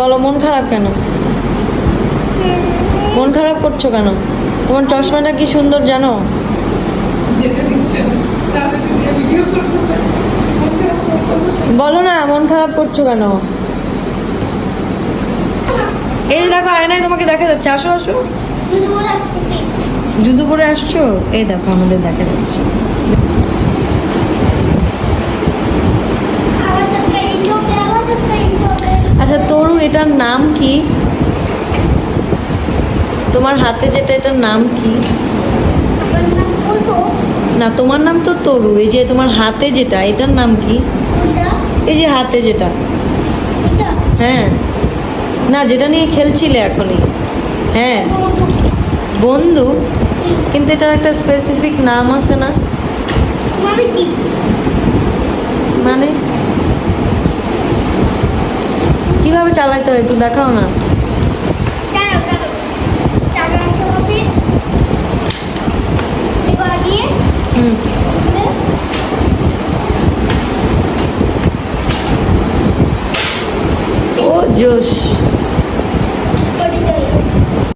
বলো মন খারাপ কেন? মন খারাপ করছ কেন? তোমার চশমাটা কি সুন্দর জানো? বলো না মন খারাপ করছ কেন? এই দেখো আয়নায় তোমাকে দেখা যাচ্ছে। আসো আসো। জুতো পরে আসছো? এই দেখো আমাদের দেখা যাচ্ছে আচ্ছা তরু এটার নাম কি? তোমার হাতে যেটা এটার নাম কি? না তোমার নাম তো তরু এই যে তোমার হাতে যেটা এটার নাম কি? এই যে হাতে যেটা। হ্যাঁ। না যেটা নিয়ে খেলছিলে এখনই। হ্যাঁ। বন্ধু কিন্তু এটার একটা স্পেসিফিক নাম আছে না? মানে কীভাবে চালাইতে হয় একটু দেখাও না। ও জোশ।